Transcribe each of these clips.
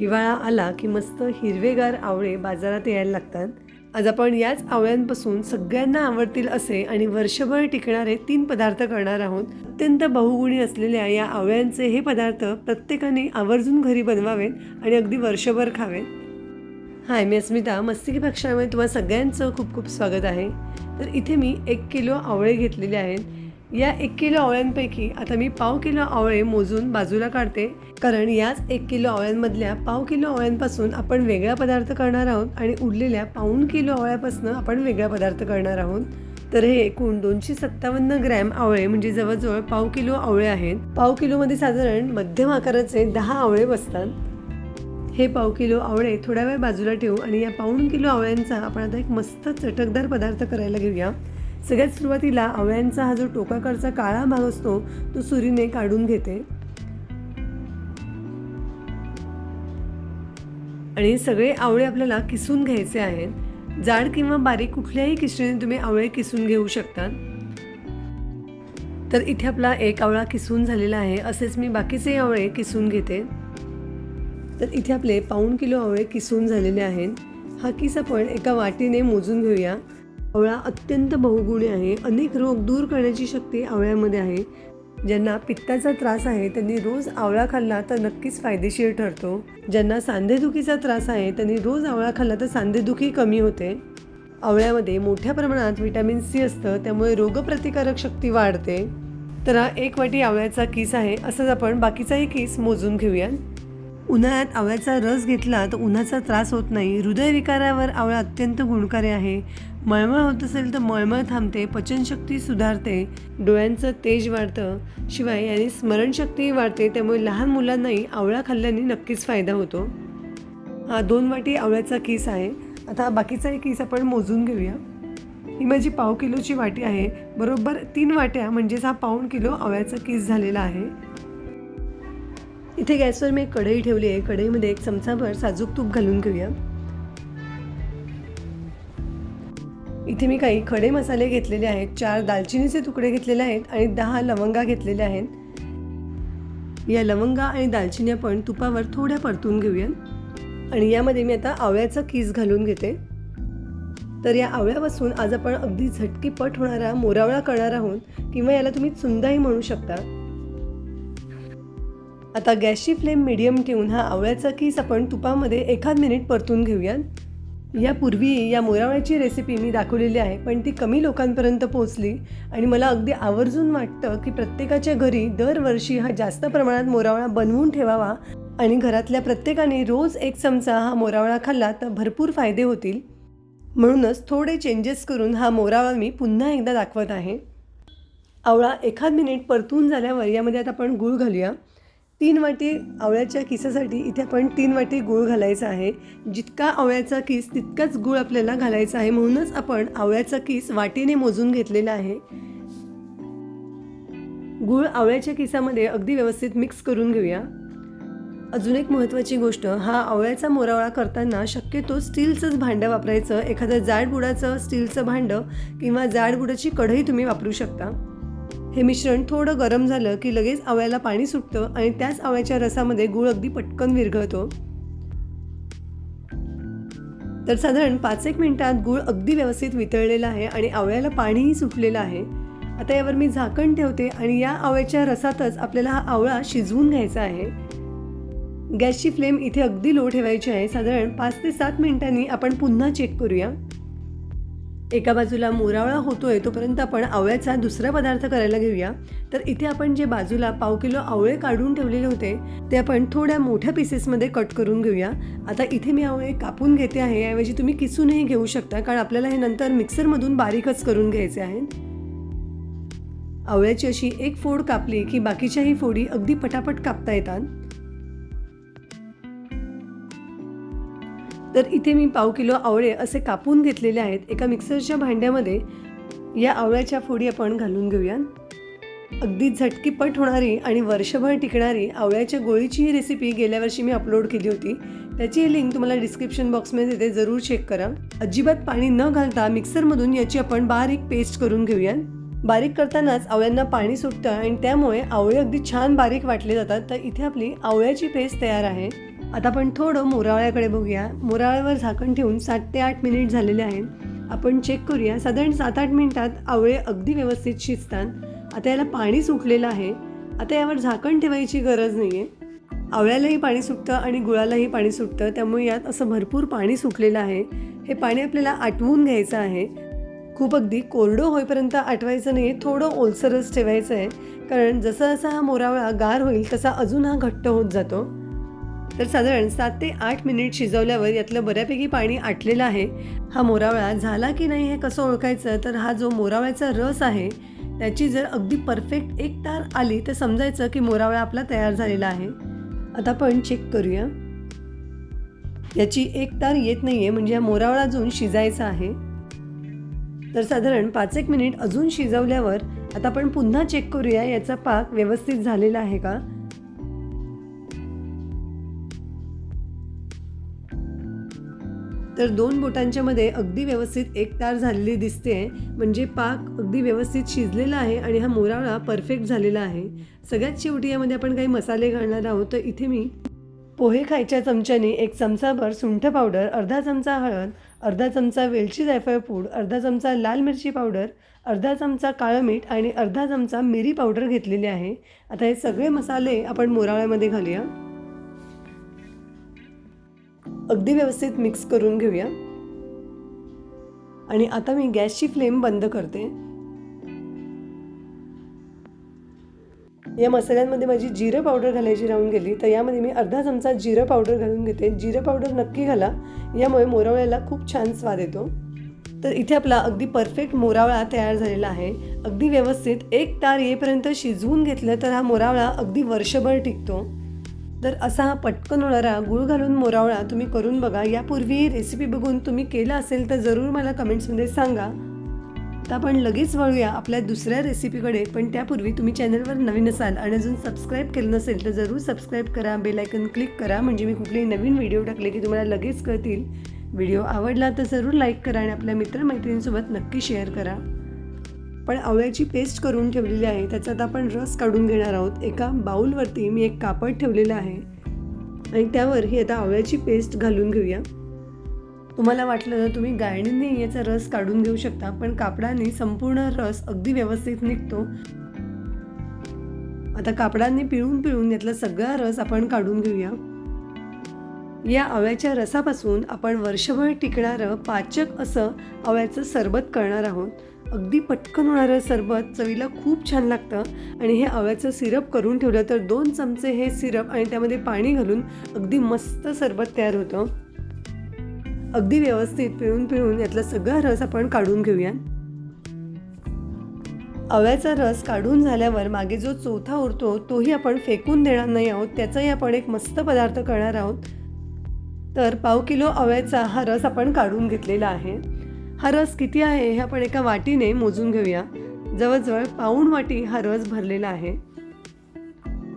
हिवाळा आला की मस्त हिरवेगार आवळे बाजारात यायला लागतात. आज आपण याच आवळ्यांपासून सगळ्यांना आवडतील असे आणि वर्षभर टिकणारे तीन पदार्थ करणार आहोत. अत्यंत बहुगुणी असलेल्या या आवळ्यांचे हे पदार्थ प्रत्येकाने आवर्जून घरी बनवावेत आणि अगदी वर्षभर खावेत. हाय मी अस्मिता. मस्तिकी पक्षामध्ये तुम्हाला सगळ्यांचं खूप खूप स्वागत आहे. तर इथे मी एक किलो आवळे घेतलेले आहेत. या एक किलो आवळ्यांपैकी आता मी पाव किलो आवळे मोजून बाजूला काढते. कारण याच एक किलो आवळ्यांमधल्या पाव किलो आवळ्यांपासून आपण वेगळा पदार्थ करणार आहोत आणि उरलेल्या पाऊण किलो आवळ्यापासून आपण वेगळा पदार्थ करणार आहोत. तर हे एकूण दोनशे सत्तावन्न ग्रॅम आवळे म्हणजे जवळजवळ पाव किलो आवळे आहेत. पाव किलोमध्ये साधारण मध्यम आकाराचे दहा आवळे बसतात. हे पाव किलो आवळे थोड्या वेळ बाजूला ठेवू आणि या पाऊण किलो आवळ्यांचा आपण आता एक मस्त चटकदार पदार्थ करायला घेऊया. सगळ्यात सुरुवातीला आवळ्यांचा हा जो टोकाकडचा काळा भाग असतो तो सुरीने काढून घेते. आणि सगळे आवळे आपल्याला किसून घ्यायचे आहेत. जाड किंवा बारीक कुठल्याही किसणीने तुम्ही आवळे किसून घेऊ शकता. तर इथे आपला एक आवळा किसून झालेला आहे असेच मी बाकीचे आवळे किसून घेते. तर इथे आपले पाऊण किलो आवळे किसून झालेले आहेत. हा किस आपण एका वाटीने मोजून घेऊया. आवळा अत्यंत बहुगुणी आहे. अनेक रोग दूर करण्याची शक्ती आवळ्यामध्ये आहे. ज्यांना पित्ताचा त्रास आहे त्यांनी रोज आवळा खाल्ला तर नक्कीच फायदेशीर ठरतो. ज्यांना सांधेदुखीचा त्रास आहे त्यांनी रोज आवळा खाल्ला तर सांधेदुखी कमी होते. आवळ्यामध्ये मोठ्या प्रमाणात व्हिटॅमिन सी असतं त्यामुळे रोगप्रतिकारक शक्ती वाढते. तर हा एक वाटी आवळ्याचा किस आहे असंच आपण बाकीचाही किस मोजून घेऊया उन्हाळ्यात आवळ्याचा रस घेतला तर उन्हाचा त्रास होत नाही. हृदयविकारावर आवळा अत्यंत गुणकारी आहे. मळमळ होत असेल तर मळमळ थांबते पचनशक्ती सुधारते डोळ्यांचं तेज वाढतं. शिवाय याने स्मरणशक्तीही वाढते त्यामुळे लहान मुलांनाही आवळा खाल्ल्याने नक्कीच फायदा होतो. हा दोन वाटी आवळ्याचा किस आहे. आता बाकीचाही किस आपण मोजून घेऊया. ही माझी पाव किलोची वाटी आहे. बरोबर तीन वाट्या म्हणजेच हा पाऊण किलो आवळ्याचा किस झालेला आहे. इथे गॅसवर मी एक कढई ठेवली आहे. कढईमध्ये एक चमचाभर साजूक तूप घालून घेऊया. इथे मी काही खडे मसाले घेतलेले आहेत चार दालचिनीचे तुकडे घेतलेले आहेत आणि दहा लवंगा घेतलेल्या आहेत. या लवंगा आणि दालचिनी आपण तुपावर थोड्या परतून घेऊया. आणि यामध्ये मी आता आवळ्याचा कीस घालून घेते. तर या आवळ्यापासून आज आपण अगदी झटकीपट होणारा मोरावळा करणार आहोत किंवा याला तुम्ही चुंदाही म्हणू शकता. आता गॅसची फ्लेम मिडियम ठेवून हा आवळ्याचा कीस आपण तुपामध्ये एखाद मिनिट परतून घेऊयात. यापूर्वी या मोरावळ्याची रेसिपी मी दाखवलेली आहे पण ती कमी लोकांपर्यंत पोहोचली आणि मला अगदी आवर्जून वाटतं की प्रत्येकाच्या घरी दरवर्षी हा जास्त प्रमाणात मोरावळा बनवून ठेवावा आणि घरातल्या प्रत्येकाने रोज एक चमचा हा मोरावळा खाल्ला तर भरपूर फायदे होतील. म्हणूनच थोडे चेंजेस करून हा मोरावळा मी पुन्हा एकदा दाखवत आहे. आवळा एखाद मिनिट परतून झाल्यावर यामध्ये आता आपण गूळ घालूया. तीन वाटी आवळ्याच्या किसासाठी इथे आपण तीन वाटी गूळ घालायचा आहे. जितका आवळ्याचा किस तितकाच गूळ आपल्याला घालायचा आहे. म्हणूनच आपण आवळ्याचा किस वाटीने मोजून घेतलेला आहे. गूळ आवळ्याच्या किसामध्ये अगदी व्यवस्थित मिक्स करून घेऊया. अजून एक महत्त्वाची गोष्ट हा आवळ्याचा मोरावळा करताना शक्यतो स्टीलचंच भांडं वापरायचं. एखादं जाडबुडाचं स्टीलचं भांडं किंवा जाडबुडाची कढई तुम्ही वापरू शकता. हे मिश्रण थोडं गरम झालं की लगेच आवळ्याला पाणी सुटतं आणि त्याच आवळ्याच्या रसामध्ये गूळ अगदी पटकन विरघळतो. तर साधारण पाच एक मिनिटात गूळ अगदी व्यवस्थित वितळलेला आहे आणि आवळ्याला पाणीही सुटलेलं आहे. आता यावर मी झाकण ठेवते आणि या आवळ्याच्या रसातच आपल्याला हा आवळा शिजवून घ्यायचा आहे. गॅसची फ्लेम इथे अगदी लो ठेवायची आहे. साधारण पाच ते सात मिनिटांनी आपण पुन्हा चेक करूया. एका बाजूला मोरावळा होतोय तोपर्यंत आपण आवळ्याचा दुसरा पदार्थ करायला घेऊया. तर इथे आपण जे बाजूला पाव किलो आवळे काढून ठेवलेले होते ते आपण थोड्या मोठ्या पीसेसमध्ये कट करून घेऊया. आता इथे मी आवळे कापून घेते आहे ऐवजी तुम्ही किसूनही घेऊ शकता कारण आपल्याला हे नंतर मिक्सरमधून बारीकच करून घ्यायचे आहेत आवळ्याची अशी एक फोड कापली की बाकीच्याही फोडी अगदी पटापट कापता येतात. तर इथे मी पाव किलो आवळे असे कापून घेतलेले आहेत. एका मिक्सरच्या भांड्यामध्ये या आवळ्याच्या फोडी आपण घालून घेऊया अगदी झटकीपट होणारी आणि वर्षभर टिकणारी आवळ्याच्या गोळीची ही रेसिपी गेल्या वर्षी मी अपलोड केली होती. त्याची लिंक तुम्हाला डिस्क्रिप्शन बॉक्समध्ये देते जरूर चेक करा. अजिबात पाणी न घालता मिक्सरमधून याची आपण बारीक पेस्ट करून घेऊया बारीक करतानाच आवळ्यांना पाणी सुटतं आणि त्यामुळे आवळे अगदी छान बारीक वाटले जातात. तर इथे आपली आवळ्याची पेस्ट तयार आहे. आता आपण थोडं मोरावळ्याकडे बघूया. मोरावळ्यावर झाकण ठेवून सात ते आठ मिनिट झालेले आहेत. आपण चेक करूया. साधारण सात आठ मिनिटात आवळे अगदी व्यवस्थित शिजतात. आता याला पाणी सुटलेलं आहे. आता यावर झाकण ठेवायची गरज नाही आहे आवळ्यालाही पाणी सुटतं आणि गुळालाही पाणी सुटतं. त्यामुळे यात असं भरपूर पाणी सुटलेलं आहे. हे पाणी आपल्याला आटवून घ्यायचं आहे. खूप अगदी कोरडं होईपर्यंत आटवायचं नाही. थोडं ओलसरच ठेवायचं आहे. कारण जसा जसा हा मोरावळा गार होईल तसा अजून हा घट्ट होत जातो. तर साधारण सात ते आठ मिनिट शिजवल्यावर यातलं बऱ्यापैकी पाणी आटलेलं आहे. हा मोरावळा झाला की नाही हे कसं ओळखायचं? तर हा जो मोरावळ्याचा रस आहे त्याची जर अगदी परफेक्ट एक तार आली तर समजायचं की मोरावळा आपला तयार झालेला आहे. आता आपण चेक करूया. याची एक तार येत नाही आहे म्हणजे हा मोरावळा अजून शिजायचा आहे. तर साधारण पाच एक मिनिट अजून शिजवल्यावर आता आपण पुन्हा चेक करूया याचा पाक व्यवस्थित झालेला आहे का? तर दोन बोटांच्या मध्ये अगदी व्यवस्थित एक तार झालेली दिसते. म्हणजे पाक अगदी व्यवस्थित शिजलेला आहे आणि हा मोरावळा परफेक्ट झालेला आहे. सगळ्यात शेवटी यामध्ये आपण काही मसाले घालणार आहोत. तर इथे मी पोहे खायच्या चमच्याने एक चमचाभर सुंठ पावडर अर्धा चमचा हळद अर्धा चमचा वेलची जायफळ पूड अर्धा चमचा लाल मिरची पावडर अर्धा चमचा काळं मीठ आणि अर्धा चमचा मिरी पावडर घेतलेली आहे. आता हे सगळे मसाले आपण मोराळ्यामध्ये घालूया. अगदी व्यवस्थित मिक्स करून घेऊया. आणि आता मी गॅसची फ्लेम बंद करते. या मसाल्यांमध्ये माझी जिरं पावडर घालायची राहून गेली. तर यामध्ये मी अर्धा चमचा जिरं पावडर घालून घेते. जिरं पावडर नक्की घाला. यामुळे मोरावळ्याला खूप छान स्वाद येतो. तर इथे आपला अगदी परफेक्ट मोरावळा तयार झालेला आहे. अगदी व्यवस्थित एक तार येईपर्यंत शिजवून घेतलं तर हा मोरावळा अगदी वर्षभर टिकतो. तर असा हा पटकन होणारा गुळ घालून मोरावळा तुम्ही करून बघा. यापूर्वी रेसिपी बघून तुम्ही केलं असेल तर जरूर मला कमेंट्समध्ये सांगा. तर आपण लगेच वळूया आपल्या दुसऱ्या रेसिपीकडे पण त्यापूर्वी तुम्ही चॅनलवर नवीन असाल आणि अजून सबस्क्राईब केलं नसेल तर जरूर सबस्क्राईब करा बेलायकन क्लिक करा. म्हणजे मी कुठलेही नवीन व्हिडिओ टाकले की तुम्हाला लगेच कळतील. व्हिडिओ आवडला तर जरूर लाईक करा आणि आपल्या मित्रमैत्रिणींसोबत नक्की शेअर करा. पण आवळ्याची पेस्ट करून ठेवलेली आहे. त्याचा आता आपण रस काढून घेणार आहोत. एका बाऊलवरती मी एक कापड ठेवलेलं आहे. आणि त्यावर ही आता आवळ्याची पेस्ट घालून घेऊया. तुम्हाला वाटलं तर तुम्ही गायणीने याचा रस काढून घेऊ शकता पण कापडाने संपूर्ण रस अगदी व्यवस्थित निघतो. आता कापडाने पिळून पिळून यातला सगळा रस आपण काढून घेऊया. या आवळ्याच्या रसापासून आपण वर्षभर टिकणारं पाचक असं आवळ्याचं सरबत करणार आहोत. अगदी पटकन होणारं सरबत चवीला खूप छान लागतं. आणि हे आव्याचं सिरप करून ठेवलं तर दोन चमचे हे सिरप आणि त्यामध्ये पाणी घालून अगदी मस्त सरबत तयार होतं. अगदी व्यवस्थित पिळून पिळून यातला सगळा रस आपण काढून घेऊया. अव्याचा रस काढून झाल्यावर मागे जो चौथा उरतो तोही आपण फेकून देणार नाही आहोत. त्याचाही आपण एक मस्त पदार्थ करणार आहोत. तर पाव किलो अव्याचा हा रस आपण काढून घेतलेला आहे. हा रस किती आहे हे आपण एका वाटीने मोजून घेऊया. जवळजवळ पाऊण वाटी हा रस भरलेला आहे.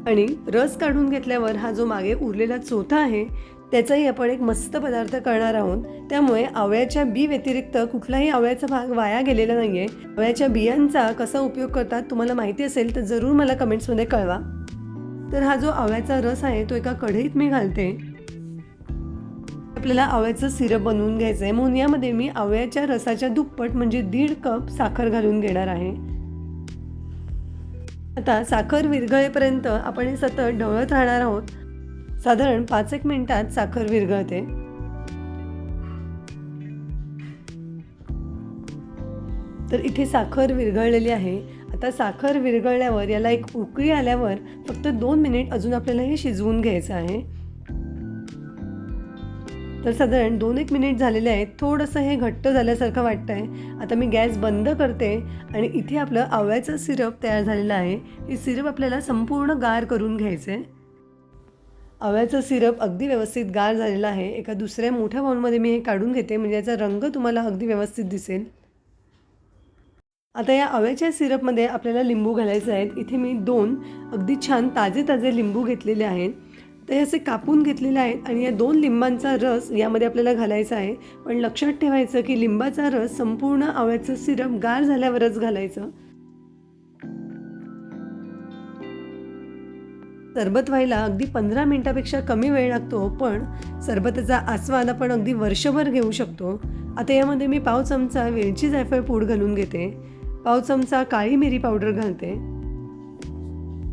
आणि रस काढून घेतल्यावर हा जो मागे उरलेला चोथा आहे त्याचाही आपण एक मस्त पदार्थ करणार आहोत. त्यामुळे आवळ्याच्या बी व्यतिरिक्त कुठलाही आवळ्याचा भाग वाया गेलेला नाही आहे आवळ्याच्या बियांचा कसा उपयोग करतात तुम्हाला माहिती असेल तर जरूर मला कमेंट्समध्ये कळवा. तर हा जो आवळ्याचा रस आहे तो एका कढईत मी घालते. आपल्याला आवळ्याचं सिरप बनवून घ्यायचं आहे. म्हणून यामध्ये मी आवळ्याच्या रसाच्या दुप्पट म्हणजे दीड कप साखर घालून घेणार आहे. आता साखर विरघळेपर्यंत आपण हे सतत ढवळत राहणार आहोत. साधारण पाच एक मिनिटात साखर विरघळते. तर इथे साखर विरघळलेली आहे. आता साखर विरघळल्यावर याला एक उकळी आल्यावर फक्त दोन मिनिट अजून आपल्याला हे शिजवून घ्यायचं आहे. तर साधारण दोन एक मिनिट झालेले आहेत. थोडंसं हे घट्ट झाल्यासारखं वाटतं आहे आता मी गॅस बंद करते आणि इथे आपलं आवळ्याचं सिरप तयार झालेलं आहे. हे सिरप आपल्याला संपूर्ण गार करून घ्यायचं आहे आवळ्याचं सिरप अगदी व्यवस्थित गार झालेलं आहे. एका दुसऱ्या मोठ्या बाउलमध्ये मी हे काढून घेते. म्हणजे याचा रंग तुम्हाला अगदी व्यवस्थित दिसेल. आता या आवळ्याच्या सिरपमध्ये आपल्याला लिंबू घालायचं आहेत. इथे मी दोन अगदी छान ताजे ताजे लिंबू घेतलेले आहेत. तर हे असे कापून घेतलेले आहेत आणि या दोन लिंबांचा रस यामध्ये आपल्याला घालायचा आहे. पण लक्षात ठेवायचं की लिंबाचा रस संपूर्ण आवळ्याचं सिरप गार झाल्यावरच घालायचं. सरबत व्हायला अगदी पंधरा मिनटापेक्षा कमी वेळ लागतो पण सरबताचा आस्वाद आपण अगदी वर्षभर घेऊ शकतो. आता यामध्ये मी पाव चमचा वेलची जायफळ पूड घालून घेते. पाव चमचा काळी मिरी पावडर घालते.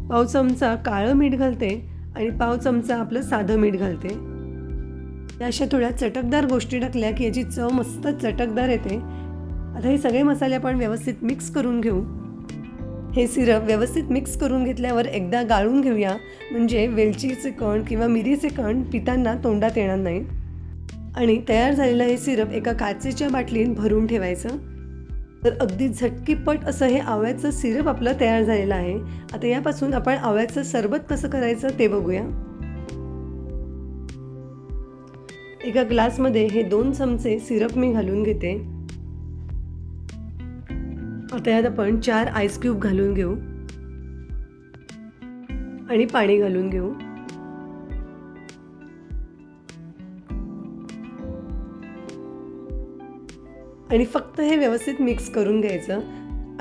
पाव चमचा काळं मीठ घालते. आणि पाव चमचा आपलं साधं मीठ घालते. या अशा थोड्या चटकदार गोष्टी टाकल्या की याची चव मस्त चटकदार येते. आता हे सगळे मसाले आपण व्यवस्थित मिक्स करून घेऊ. हे सिरप व्यवस्थित मिक्स करून घेतल्यावर एकदा गाळून घेऊया. म्हणजे वेलचीचे कण किंवा मिरीचे कण पितांना तोंडात येणार नाही. आणि तयार झालेलं हे सिरप एका काचेच्या बाटलीत भरून ठेवायचं. तर अगदी झटकीपट असं हे आवळ्याचं सिरप आपलं तयार झालेलं आहे. आता यापासून आपण आव्याचं सरबत कसं करायचं ते बघूया. एका ग्लासमध्ये हे दोन चमचे सिरप मी घालून घेते. आता यात आपण चार आईस क्यूब घालून घेऊ. आणि पाणी घालून घेऊ. आणि फक्त हे व्यवस्थित मिक्स करून घ्यायचं.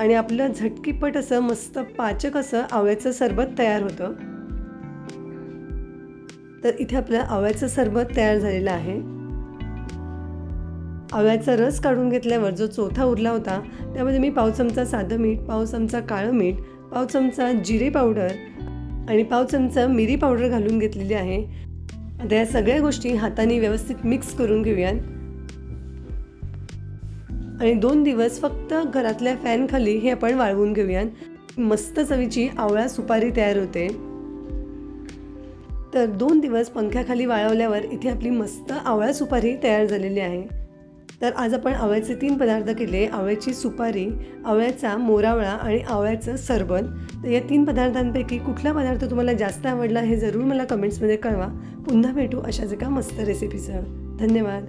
आणि आपलं झटकीपट असं मस्त पाचक असं आवळ्याचं सरबत तयार होतं. तर इथे आपलं आवळ्याचं सरबत तयार झालेलं आहे. आवळ्याचा रस काढून घेतल्यावर जो चौथा उरला होता त्यामध्ये मी पाव चमचा साधं मीठ पाव चमचा काळं मीठ पाव चमचा जिरे पावडर आणि पाव चमचा मिरी पावडर घालून घेतलेली आहे. आता या सगळ्या गोष्टी हाताने व्यवस्थित मिक्स करून घेऊयात. आणि दोन दिवस फक्त घरातल्या फॅनखाली हे आपण वाळवून घेऊयात. मस्त चवीची आवळा सुपारी तयार होते. तर दोन दिवस पंख्याखाली वाळवल्यावर इथे आपली मस्त आवळा सुपारी तयार झालेली आहे. तर आज आपण आवळ्याचे तीन पदार्थ केले. आवळ्याची सुपारी आवळ्याचा मोरावळा आणि आवळ्याचं सरबत. तर या तीन पदार्थांपैकी कुठला पदार्थ तुम्हाला जास्त आवडला हे जरूर मला कमेंट्समध्ये कळवा. पुन्हा भेटू अशाच एका मस्त रेसिपीसह धन्यवाद.